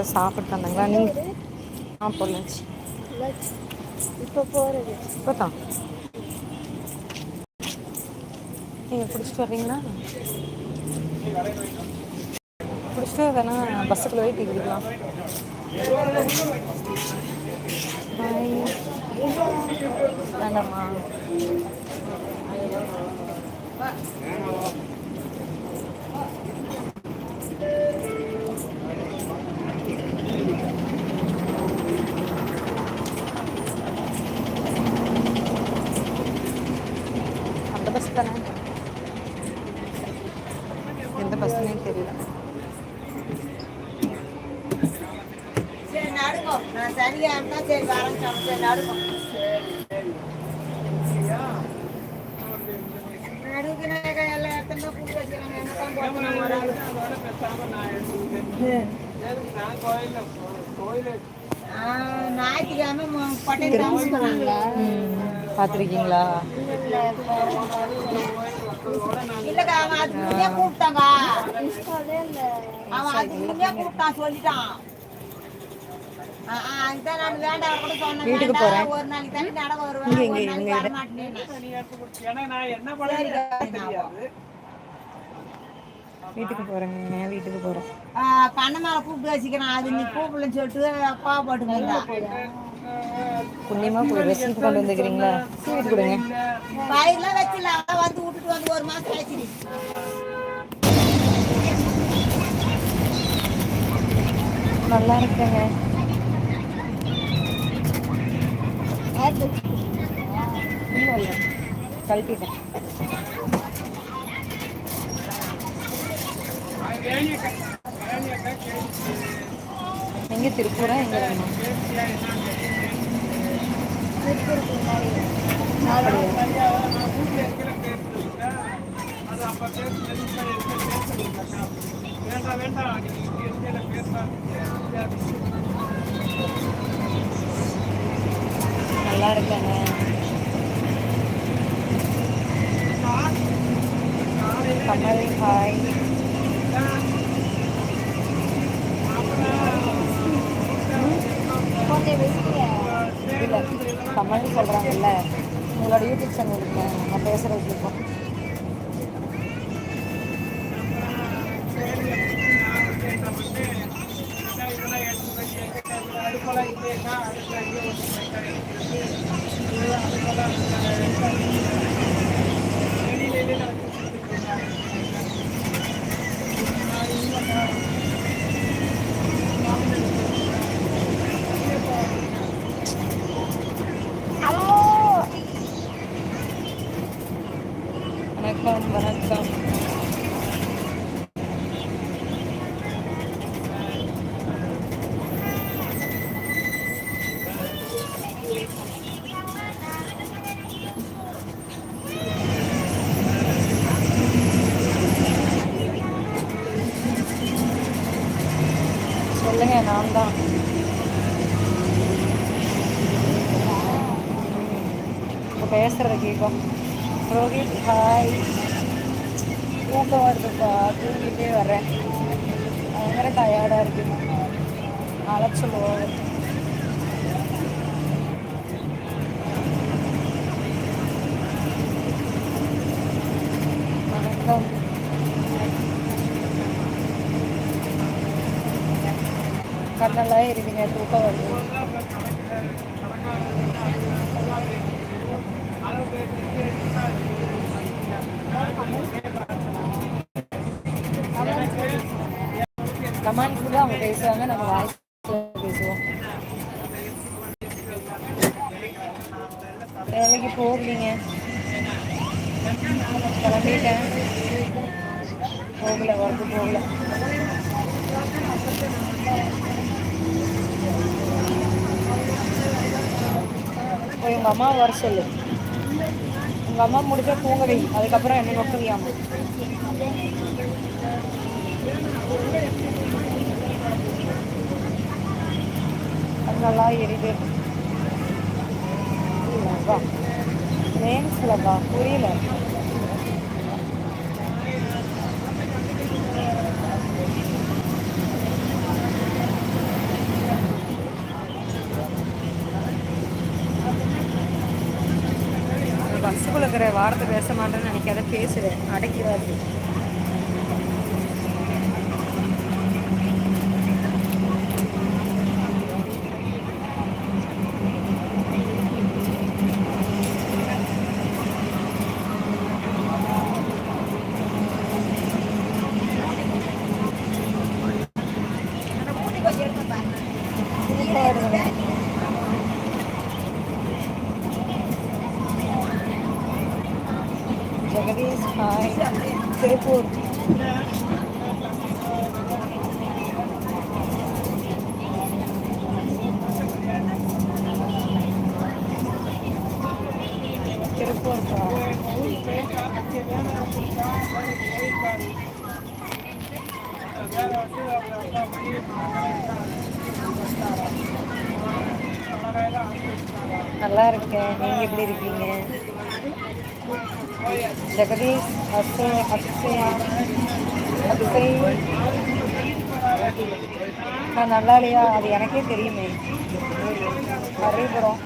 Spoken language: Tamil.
அப்புறோ சாப்பிட்டு வந்தாங்களா? நீங்க ஆ பொள்ளாச்சி இப்ப போறது. இப்பதா நீங்க குடிச்சிட்டு வர்றீங்களா? குடிச்சிட்டு வேணா பஸ்ஸுக்குள்ள போய் டீ குடிக்கலா ஹாய் வேண்டாமா? எந்த பஸ்ஸுனே தெரியல. ஞாயிற்றுக்கிழமை பார்த்துருக்கீங்களா இல்லக்கா அவன் அது முன்னே கூப்பிட்டாங்க. அவன் அது முன்னே கூப்பிட்டான் சொல்லிட்டான். ஆ, ஆ, அதுதான் நான் வேண்டாம் கூட சொன்னேன். வீட்டுக்கு போறேன். ஒரு நாளைக்கு தானே நடக்க வருவேன். இங்க, இங்க, இங்க வீட்டுக்கு போகிறேங்க வீட்டுக்கு போகிறேன் பண்ண மேல கூப்பிட்டு வச்சுக்கிறேன். அது நீ கூப்பிடலன்னு சொல்லிட்டு அப்பா புண்ணியமாக போய் ரெசிப்ட் கொண்டு வந்துக்கிறீங்களா? ஸ்வீட் கொடுங்க. பயிரெல்லாம் வச்சுல வந்து விட்டுட்டு வந்து ஒரு மாசம் ஆயிடுச்சு நல்லா இருக்குங்க. இல்லை இல்லை. கழட்டிட்டேன். எங்கே திருப்பூரா எங்கே வேணும்? நல்லா இருக்காங்க. கமல் ஹாய் இல்லை கமல் சொல்கிறாங்கல்ல உங்களோட யூடியூப் சேனல் இருக்கு நான் பேசுகிறது கேட்போம் வணக்கம் வணக்கம் சொல்லுங்க நான் தான் இப்போ பேசுறது கேட்கும் ரோஹித் ஹாய் தூக்கம் வருதுப்பா தூங்கிட்டே வரேன். பயங்கர டயர்டாக இருக்கு. அழைச்சலோ வணக்கம். கண்ணெல்லாம் இருக்குங்க தூக்கம் வருது. பேசுவாங்க நம்ம வாய்ஸ் பேசுவோம் வேலைக்கு போகலீங்க. கிளம்பிட்டேன். போகல ஒர்க்கு போகல. போய் உங்கள் அம்மா வர சொல்லு. உங்கள் அம்மா முடிச்சா தூங்க வை. அதுக்கப்புறம் என்னை நொட்டுவியாமா நல்லா எரியுது. நேம்ஸ்லவா புரியல. பஸ்ஸுக்குள்ள இருக்கிற வாரத்தை பேச மாட்டேன்னு நினைக்காத பேசுகிறேன் அடைக்கிறாரு ஜெகதீஷ் ஹாய் திருப்பூர் திருப்பூர்ப்பா நல்லா இருக்கேன். நீங்க எப்படி இருக்கீங்க? ஜெகதீஷ் அக்ஷய் அக்ஷயா அக்ஷய் நான் நல்லா இல்லையா? அது எனக்கே தெரியுமே. அறிவுறோம்.